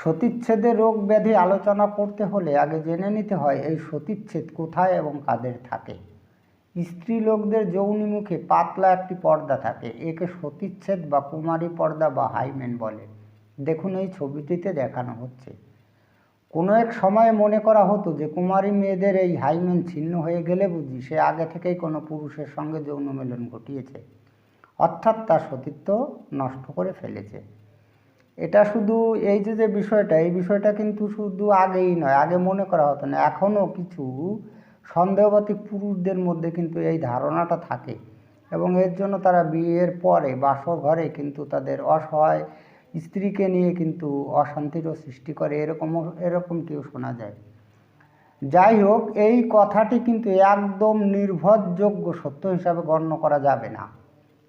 সতীচ্ছেদের রোগ ব্যাধি আলোচনা করতে হলে আগে জেনে নিতে হয় এই সতীচ্ছেদ কোথায় এবং কাদের থাকে। স্ত্রী লোকদের যৌনিমুখে পাতলা একটি পর্দা থাকে, একে সতীচ্ছেদ বা কুমারী পর্দা বা হাইমেন বলে। দেখুন এই ছবিটিতে দেখানো হচ্ছে। কোনো এক সময়ে মনে করা হতো যে কুমারী মেয়েদের এই হাইমেন ছিন্ন হয়ে গেলে বুঝি সে আগে থেকেই কোনো পুরুষের সঙ্গে যৌন মিলন ঘটিয়েছে। অর্থাৎ তার সতীত্ব নষ্ট করে ফেলেছে। এটা শুধু এই যে যে বিষয়টা, এই বিষয়টা কিন্তু শুধু আগেই নয়, আগে মনে করা হতো না এখনও কিছু সন্দেহবাদী পুরুষদের মধ্যে কিন্তু এই ধারণাটা থাকে এবং এর জন্য তারা বিয়ের পরে বাসর ঘরে কিন্তু তাদের অসহায় স্ত্রীকে নিয়ে কিন্তু অশান্তিরও সৃষ্টি করে এরকমও এরকমটিও শোনা যায়। যাই হোক, এই কথাটি কিন্তু একদম নির্ভরযোগ্য সত্য হিসাবে গণ্য করা যাবে না।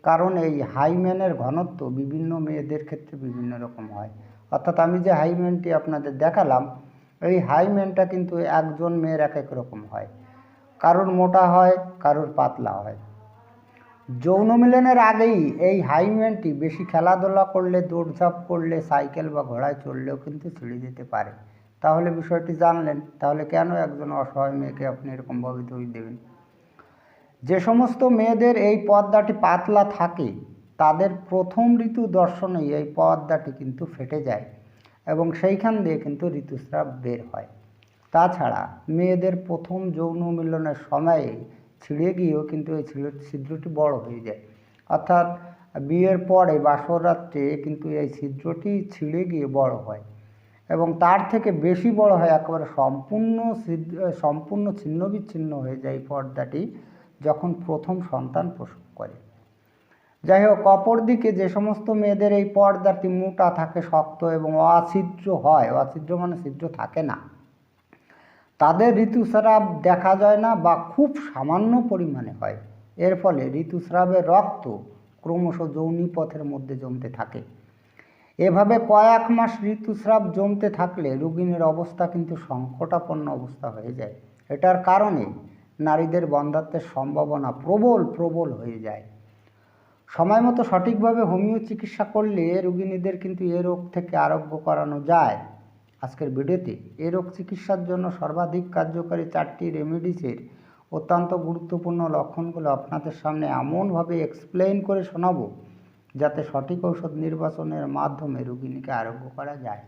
কারণ এই হাইম্যানের ঘনত্ব বিভিন্ন মেয়েদের ক্ষেত্রে বিভিন্ন রকম হয়। অর্থাৎ আমি যে হাইম্যানটি আপনাদের দেখালাম, এই হাইম্যানটা কিন্তু একজন মেয়ের এক এক রকম হয়। কারোর মোটা হয়, কারোর পাতলা হয়। যৌন মিলনের আগেই এই হাইম্যানটি বেশি খেলাধুলা করলে, দৌড়ঝাঁপ করলে, সাইকেল বা ঘোড়ায় চললেও কিন্তু ছিঁড়ে যেতে পারে। তাহলে বিষয়টি জানলেন, তাহলে কেন একজন অসহায় মেয়েকে আপনি এরকমভাবে দই দেবেন? যে সমস্ত মেয়েদের এই পর্দাটি পাতলা থাকে, তাদের প্রথম ঋতু দর্শনেই এই পর্দাটি কিন্তু ফেটে যায় এবং সেইখান দিয়ে কিন্তু ঋতুস্রাব বের হয়। তাছাড়া মেয়েদের প্রথম যৌন মিলনের সময়ে ছিঁড়ে গিয়েও কিন্তু এই ছিদ্র- ছিদ্রটি বড় হয়ে যায়। অর্থাৎ বিয়ের পরে বাসরাত্রে কিন্তু এই ছিদ্রটি ছিঁড়ে গিয়ে বড় হয় এবং তার থেকে বেশি বড় হয় একেবারে সম্পূর্ণ সম্পূর্ণ ছিন্ন বিচ্ছিন্ন হয়ে যায় পর্দাটি যখন প্রথম সন্তান প্রসব করে। যাই হোক অপরদিকে যে সমস্ত মেয়েদের এই পর্দাটি মোটা থাকে, শক্ত এবং অছিদ্র হয়, অছিদ্র মানে ছিদ্র থাকে না, তাদের ঋতুস্রাব দেখা যায় না বা খুব সামান্য পরিমাণে হয়। এর ফলে ঋতুস্রাবের রক্ত ক্রমশ যৌনি পথের মধ্যে জমতে থাকে। এভাবে কয়েক মাস ঋতুস্রাব জমতে থাকলে রোগিণীর অবস্থা কিন্তু সংকটাপন্ন অবস্থা হয়ে যায়। এটার কারণে নারীদের বন্ধাত্মের সম্ভাবনা প্রবল প্রবল হয়ে যায়। সময় মতো সঠিকভাবে হোমিও চিকিৎসা করলে রোগিণীদের কিন্তু এ রোগ থেকে আরোগ্য করানো যায়। আজকের ভিডিওতে এ রোগ চিকিৎসার জন্য সর্বাধিক কার্যকারী চারটি রেমেডিসের অত্যন্ত গুরুত্বপূর্ণ লক্ষণগুলো আপনাদের সামনে এমনভাবে এক্সপ্লেইন করে শোনাবো, যাতে সঠিক ঔষধ নির্বাচনের মাধ্যমে রোগিণীকে আরোগ্য করা যায়।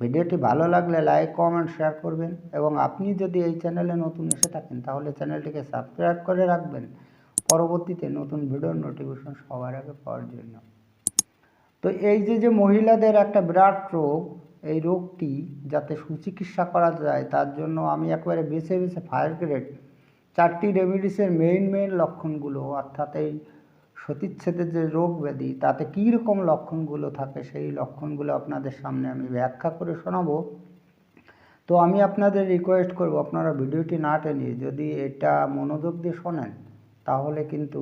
ভিডিওটি ভালো লাগলে লাইক কমেন্ট শেয়ার করবেন এবং আপনি যদি এই চ্যানেলে নতুন এসে থাকেন তাহলে চ্যানেলটিকে সাবস্ক্রাইব করে রাখবেন। পরবর্তীতে নতুন ভিডিওর নোটিফিকেশন সবার আগে পাওয়ার জন্য। তো এই যে যে মহিলাদের একটা বিরাট রোগ, এই রোগটি যাতে সুচিকিৎসা করা যায়, তার জন্য আমি একবারে বেছে বেছে ফায়ার গ্রেড চারটি রেমিডিসের মেইন মেইন লক্ষণগুলো, অর্থাৎ এই সতীচ্ছেদের যে রোগ ব্যাধি, তাতে কী রকম লক্ষণগুলো থাকে সেই লক্ষণগুলো আপনাদের সামনে আমি ব্যাখ্যা করে শোনাবো। তো আমি আপনাদের রিকোয়েস্ট করব, আপনারা ভিডিওটি না টেনে যদি এটা মনোযোগ দিয়ে শোনেন, তাহলে কিন্তু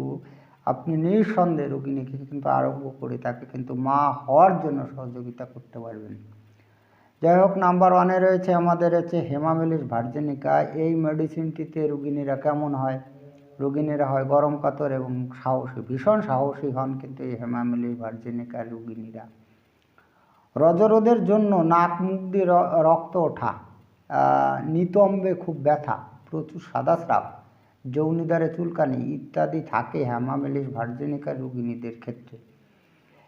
আপনি নিঃসন্দেহে রোগিণীকে কিন্তু আরোগ্য করে তাকে কিন্তু মা হওয়ার জন্য সহযোগিতা করতে পারবেন। যাই হোক, নাম্বার ওয়ানে রয়েছে, আমাদের হচ্ছে হেমামেলিস ভার্জেনিকা, এই মেডিসিনটিতে রোগিণীরা কেমন হয়? রোগিণীরা হয় গরম কাতর এবং সাহসী, ভীষণ সাহসী হন কিন্তু এই হেমামেলিস ভার্জেনিকার রোগিণীরা। রজরোদের জন্য নাক মুখ দিয়ে রক্ত ওঠা নিতম্বে খুব ব্যথা, প্রচুর সাদা স্রাব যৌনিদারে চুলকানি ইত্যাদি থাকে হেমামেলিস ভার্জেনিকা রোগিণীদের ক্ষেত্রে।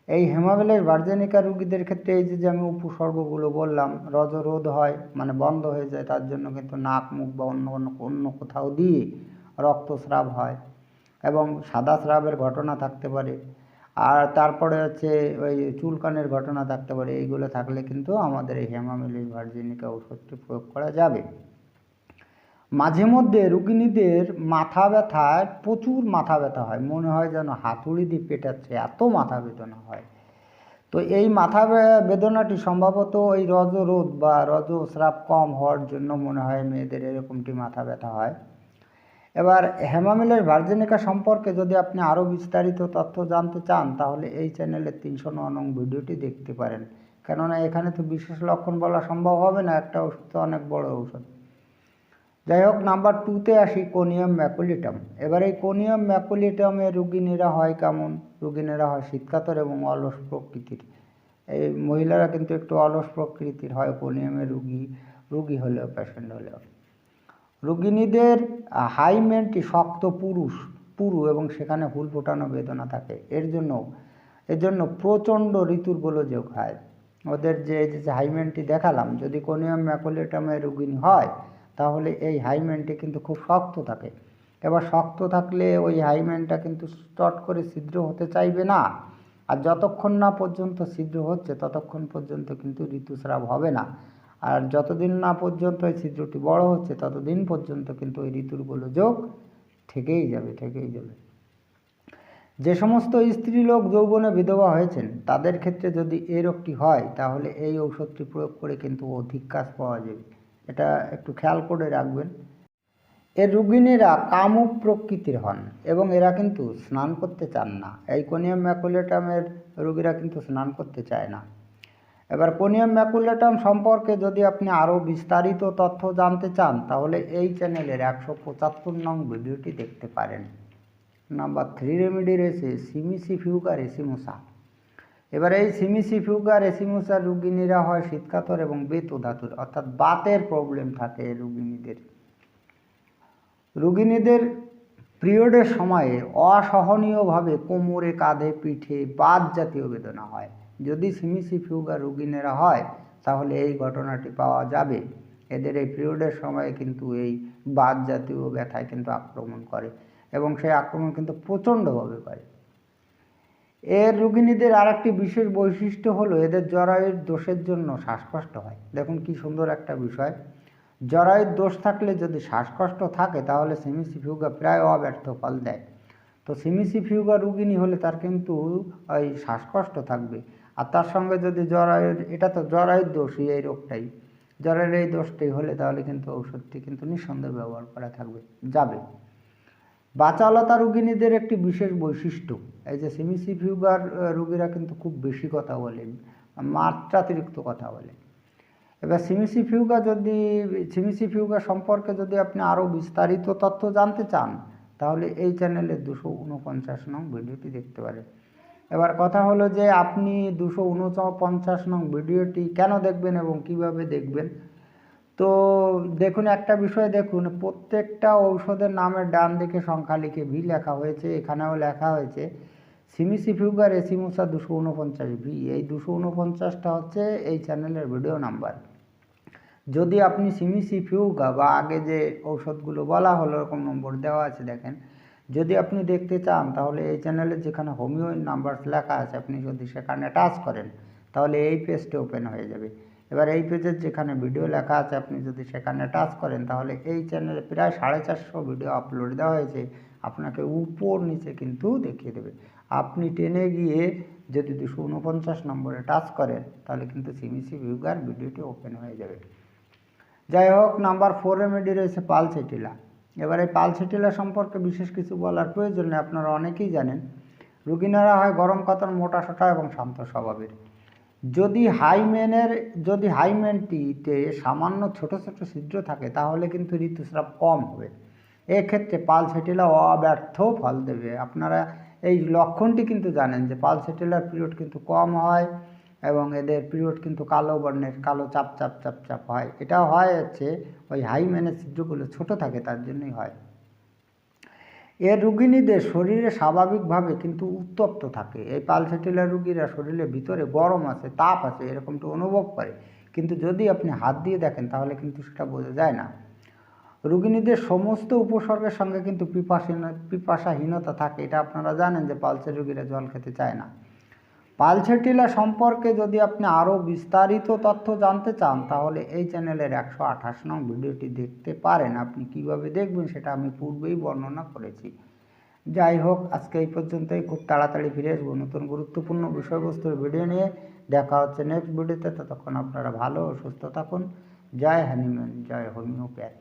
এই হেমাবেলের ভার্জেনিকা রুগীদের ক্ষেত্রে এই যে যে আমি উপসর্গগুলো বললাম রজরোধ হয় মানে বন্ধ হয়ে যায়, তার জন্য কিন্তু নাক, মুখ বা অন্য অন্য অন্য কোথাও দিয়ে রক্তস্রাব হয় এবং সাদা স্রাবের ঘটনা থাকতে পারে। আর তারপরে হচ্ছে ওই চুলকানের ঘটনা থাকতে পারে। এইগুলো থাকলে কিন্তু আমাদের এই হেমামেলিস ভার্জিনিকা ওষুধটি প্রয়োগ করা যাবে। মাঝে মধ্যে রুগিণীদের মাথা ব্যথায় প্রচুর মাথা ব্যথা হয়। মনে হয় যেন হাতুড়ি দিয়ে পেটাচ্ছে, এত মাথা বেদনা হয়। তো এই মাথা বেদনাটি সম্ভবত ওই রজরোধ বা রজস্রাব কম হওয়ার জন্য মনে হয় মেয়েদের এরকমটি মাথা ব্যথা হয়। এবার হেমামিলের ভার্জেনিকা সম্পর্কে যদি আপনি আরও বিস্তারিত তথ্য জানতে চান, তাহলে এই চ্যানেলের তিনশো নং ভিডিওটি দেখতে পারেন। কেননা এখানে তো বিশেষ লক্ষণ বলা সম্ভব হবে না, একটা ওষুধ তো অনেক বড় ঔষধ। যাই হোক, নাম্বার টুতে আসি, কোনিয়াম ম্যাকুলিটাম। এবার এই কোনিয়াম ম্যাকুলিটামের রুগিনীরা হয় কেমন? রুগিনীরা হয় শীতকাতর এবং অলস প্রকৃতির। এই মহিলারা কিন্তু একটু অলস প্রকৃতির হয় কোনিয়ামের রুগী রুগী হলেও পেশেন্ট হলেও। রুগিনীদের হাইমেনটি শক্ত পুরুষ, পুরু এবং সেখানে হুল ফোটানো বেদনা থাকে। এর জন্য এর জন্য প্রচণ্ড ঋতুর গোলযোগ হয়। ওদের যে হাইমেনটি দেখালাম, যদি কোনিয়াম ম্যাকুলেটামের রুগিনী হয়, তাহলে এই হাইমেনটি কিন্তু খুব শক্ত থাকে। এবার শক্ত থাকলে ওই হাইমেনটা কিন্তু স্টট করে ছিদ্র হতে চাইবে না। আর যতক্ষণ না পর্যন্ত ছিদ্র হচ্ছে, ততক্ষণ পর্যন্ত কিন্তু ঋতুস্রাব হবে না। আর যতদিন না পর্যন্ত এই ছিদ্রটি বড় হচ্ছে, ততদিন পর্যন্ত কিন্তু ওই ঋতুর গোলযোগ থেকেই যাবে থেকেই যাবে। যে সমস্ত স্ত্রীলোক যৌবনে বিধবা হয়েছেন, তাদের ক্ষেত্রে যদি এই রোগটি হয়, তাহলে এই ঔষধটি প্রয়োগ করে কিন্তু অধিক কাজ পাওয়া যাবে। এটা একটু খেয়াল করে রাখবেন। এর রুগিনীরা কামুক প্রকৃতির হন এবং এরা কিন্তু স্নান করতে চান না। এই কোনিয়াম ম্যাকুলেটামের রুগীরা কিন্তু স্নান করতে চায় না। এবার কোনিয়াম ম্যাকুলেটাম সম্পর্কে যদি আপনি আরও বিস্তারিত তথ্য জানতে চান, তাহলে এই চ্যানেলের একশো পঁচাত্তর নং ভিডিওটি দেখতে পারেন। নাম্বার থ্রি রেমেডি রয়েছে, সিমিসি ফিউকার এসিমোসা এবার এই সিমিসি ফিউকার এসিমোসার রুগিনীরা হয় শীতকাতর এবং বেত ধাতুর, অর্থাৎ বাতের প্রবলেম থাকে রুগিনীদের রুগিনীদের পিরিয়ডের সময়ে অসহনীয়ভাবে কোমরে কাঁধে পিঠে বাত জাতীয় বেদনা হয়। যদি সিমিসি ফিউগার রুগিনেরা হয়, তাহলে এই ঘটনাটি পাওয়া যাবে। এদের এই পিরিয়ডের সময়ে কিন্তু এই বাত জাতীয় ব্যথায় কিন্তু আক্রমণ করে এবং সেই আক্রমণ কিন্তু প্রচণ্ডভাবে করে। এর রুগিনীদের আরেকটি বিশেষ বৈশিষ্ট্য হলো এদের জরায়ুর দোষের জন্য শ্বাসকষ্ট হয়। দেখুন কি সুন্দর একটা বিষয়। জরায়ুর দোষ থাকলে যদি শ্বাসকষ্ট থাকে, তাহলে সিমিসিফিউগা প্রায় অব্যর্থ ফল দেয়। তো সিমিসিফিউগা রুগিনী হলে তার কিন্তু ওই শ্বাসকষ্ট থাকবে। আর তার সঙ্গে যদি জরায়ুর, এটা তো জরায়ুর দোষই এই রোগটাই। জ্বরের এই দোষটাই হলে তাহলে কিন্তু ঔষধটি কিন্তু নিঃসন্দেহে ব্যবহার করা থাকবে, যাবে। বাচালতা রুগিনীদের একটি বিশেষ বৈশিষ্ট্য, এই যে সিমিসি সিমিসিফিউগার রুগীরা কিন্তু খুব বেশি কথা বলেন, মাত্রাতিরিক্ত কথা বলে এবার সিমিসি সিমিসিফিউগা যদি সিমিসি সিমিসিফিউগা সম্পর্কে যদি আপনি আরও বিস্তারিত তথ্য জানতে চান, তাহলে এই চ্যানেলের দুশো উনপঞ্চাশ নং ভিডিওটি দেখতে পারেন। এবার কথা হলো যে আপনি দুশো উনপঞ্চাশ নং ভিডিওটি কেন দেখবেন এবং কীভাবে দেখবেন? তো দেখুন, একটা বিষয় দেখুন, প্রত্যেকটা ঔষধের নামের ডান দিকে সংখ্যা লিখে ভি লেখা হয়েছে, এখানেও লেখা হয়েছে, সিমিসিফিউগার এসিমুসা দুশো উনপঞ্চাশ ভি। এই দুশো উনপঞ্চাশটা হচ্ছে এই চ্যানেলের ভিডিও নাম্বার। যদি আপনি সিমিসিফিউগা বা আগে যে ঔষধগুলো বলা হলো এরকম নম্বর দেওয়া আছে, দেখেন। যদি আপনি দেখতে চান, তাহলে এই চ্যানেলে যেখানে হোমিও নাম্বার লেখা আছে, আপনি যদি সেখানে টাচ করেন, তাহলে এই পেজটি ওপেন হয়ে যাবে। এবার এই পেজের যেখানে ভিডিও লেখা আছে, আপনি যদি সেখানে টাচ করেন, তাহলে এই চ্যানেলে প্রায় সাড়ে চারশো ভিডিও আপলোড দেওয়া হয়েছে। আপনাকে উপর নিচে কিন্তু দেখিয়ে দেবে। আপনি টেনে গিয়ে যদি দুশো উনপঞ্চাশ নম্বরে টাচ করেন, তাহলে কিন্তু সিমিসি ভিউগার ভিডিওটি ওপেন হয়ে যাবে। যাই হোক নাম্বার ফোর রেমেডি রয়েছে পালসেটিলা। এবার পালসেটিলা সম্পর্কে বিশেষ কিছু বলার প্রয়োজন নেই, আপনারা অনেকেই জানেন। রুগিনারা হয় গরম কাতন মোটা সোটা এবং শান্ত স্বভাবের। যদি হাইমেনের, যদি হাইমেনটিতে সামান্য ছোট ছোট ছিদ্র থাকে, তাহলে কিন্তু ঋতুস্রাব কম হবে। এক্ষেত্রে পালসেটিলা অব্যর্থ ফল দেবে। আপনারা এই লক্ষণটি কিন্তু জানেন যে পালসেটিলার পিরিয়ড কিন্তু কম হয়। এবং এদের পিরিয়ড কিন্তু কালো বর্ণের, কালো চাপ চাপ চাপ চাপ হয়। এটা হয় হচ্ছে ওই হাই হাইমেনের ছিদ্রগুলো ছোট থাকে, তার জন্যই হয়। এর রুগিনীদের শরীরে স্বাভাবিকভাবে কিন্তু উত্তপ্ত থাকে। এই পালসেটিলার রুগীরা শরীরের ভিতরে গরম আছে, তাপ আছে, এরকমটা অনুভব করে। কিন্তু যদি আপনি হাত দিয়ে দেখেন, তাহলে কিন্তু সেটা বোঝা যায় না। রুগিনীদের সমস্ত উপসর্গের সঙ্গে কিন্তু পিপাসীন, পিপাসাহীনতা থাকে। এটা আপনারা জানেন যে পালসের রুগীরা জল খেতে চায় না। পালসেটিলা সম্পর্কে যদি আপনি আরও বিস্তারিত তথ্য জানতে চান, তাহলে এই চ্যানেলের একশো আঠাশ নং ভিডিওটি দেখতে পারেন। আপনি কীভাবে দেখবেন সেটা আমি পূর্বেই বর্ণনা করেছি। যাই হোক, আজকে এই পর্যন্তই। খুব তাড়াতাড়ি ফিরে আসব নতুন গুরুত্বপূর্ণ বিষয়বস্তুর ভিডিও নিয়ে। দেখা হচ্ছে নেক্সট ভিডিওতে ততক্ষণ আপনারা ভালো ও সুস্থ থাকুন। জয় হ্যানিম্যান জয় হোমিওপ্যাথ।